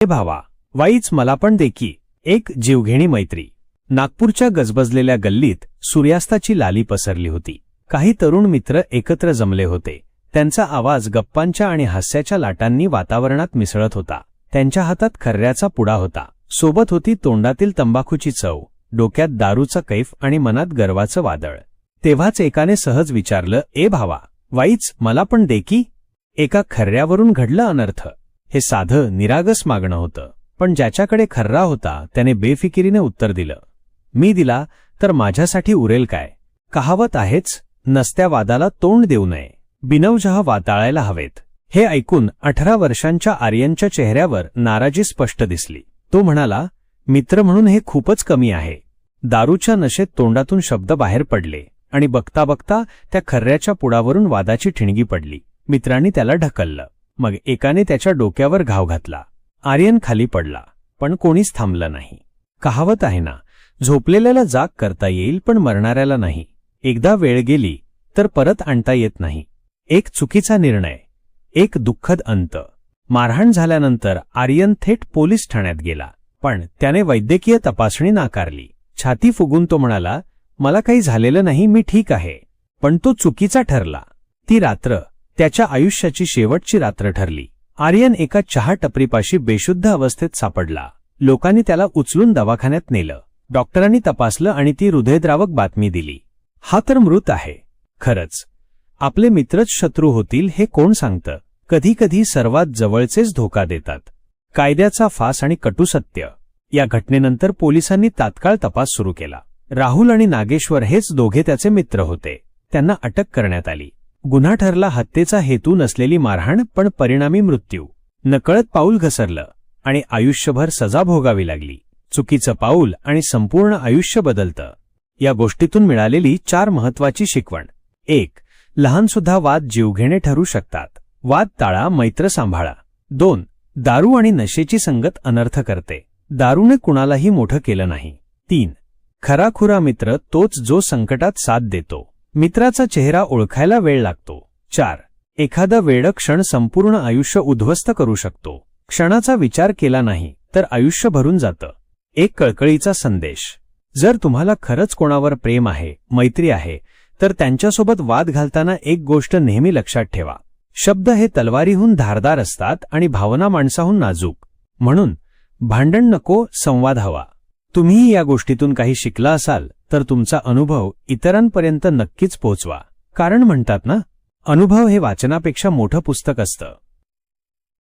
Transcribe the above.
हे भावा वाईच मला पण देखी एक जीवघेणी मैत्री. नागपूरच्या गजबजलेल्या गल्लीत सूर्यास्ताची लाली पसरली होती. काही तरुण मित्र एकत्र जमले होते. त्यांचा आवाज गप्पांच्या आणि हास्याच्या लाटांनी वातावरणात मिसळत होता. त्यांच्या हातात खर्ऱ्याचा पुडा होता. सोबत होती तोंडातील तंबाखूची चव डोक्यात दारूचा कैफ आणि मनात गर्वाचं वादळ. तेव्हाच एकाने सहज विचारलं ए भावा वाईच मला पण देखी एका खर्ऱ्यावरून घडलं अनर्थ. हे साधं निरागस मागणं होतं. पण ज्याच्याकडे खर्रा होता त्याने बेफिकिरीने उत्तर दिलं. मी दिला तर माझ्यासाठी उरेल काय? कहावत आहेच नसत्या वादाला तोंड देऊ नये. बिनवजह वाताळायला हवेत. हे ऐकून अठरा वर्षांच्या आर्यनच्या चेहऱ्यावर नाराजी स्पष्ट दिसली. तो म्हणाला मित्र म्हणून हे खूपच कमी आहे. दारूच्या नशेत तोंडातून शब्द बाहेर पडले आणि बघता बघता त्या खर्ऱ्याच्या पुडावरून वादाची ठिणगी पडली. मित्रांनी त्याला ढकललं. मग एकाने त्याच्या डोक्यावर घाव घातला. आर्यन खाली पडला पण कोणीच थांबलं नाही. कहावत आहे ना झोपलेल्याला जाग करता येईल पण मरणाऱ्याला नाही. एकदा वेळ गेली तर परत आणता येत नाही. एक चुकीचा निर्णय एक दुःखद अंत. मारहाण झाल्यानंतर आर्यन थेट पोलीस ठाण्यात गेला पण त्याने वैद्यकीय तपासणी नाकारली. छाती फुगून तो म्हणाला मला काही झालेलं नाही मी ठीक आहे. पण तो चुकीचा ठरला. ती रात्र त्याच्या आयुष्याची शेवटची रात्र ठरली. आर्यन एका चहा टपरीपाशी बेशुद्ध अवस्थेत सापडला. लोकांनी त्याला उचलून दवाखान्यात नेलं. डॉक्टरांनी तपासलं आणि ती हृदयद्रावक बातमी दिली. हा तर मृत आहे. खरंच. आपले मित्रच शत्रू होतील हे कोण सांगतं? कधीकधी सर्वात जवळचेच धोका देतात. कायद्याचा फास आणि कटुसत्य या घटनेनंतर पोलिसांनी तात्काळ तपास सुरू केला. राहुल आणि नागेश्वर हेच दोघे त्याचे मित्र होते. त्यांना अटक करण्यात आली. गुन्हा ठरला हत्येचा हेतू नसलेली मारहाण पण परिणामी मृत्यू. नकळत पाऊल घसरलं आणि आयुष्यभर सजा भोगावी लागली. चुकीचं पाऊल आणि संपूर्ण आयुष्य बदलतं. या गोष्टीतून मिळालेली चार महत्वाची शिकवण. एक लहानसुद्धा वाद जीवघेणे ठरू शकतात. वाद टाळा मैत्र सांभाळा. दोन दारू आणि नशेची संगत अनर्थ करते. दारूने कुणालाही मोठं केलं नाही. तीन खराखुरा मित्र तोच जो संकटात साथ देतो. मित्राचा चेहरा ओळखायला वेळ लागतो. चार. एखादा वेळ क्षण संपूर्ण आयुष्य उद्ध्वस्त करू शकतो. क्षणाचा विचार केला नाही तर आयुष्य भरून जातं. एक कळकळीचा संदेश. जर तुम्हाला खरंच कोणावर प्रेम आहे मैत्री आहे तर त्यांच्यासोबत वाद घालताना एक गोष्ट नेहमी लक्षात ठेवा. शब्द हे तलवारीहून धारदार असतात आणि भावना माणसाहून नाजूक. म्हणून भांडण नको संवाद हवा. तुम्हीही या गोष्टीतून काही शिकला असाल तर तुमचा अनुभव इतरांपर्यंत नक्कीच पोहोचवा कारण म्हणतात ना अनुभव हे वाचनापेक्षा मोठं पुस्तक असतं.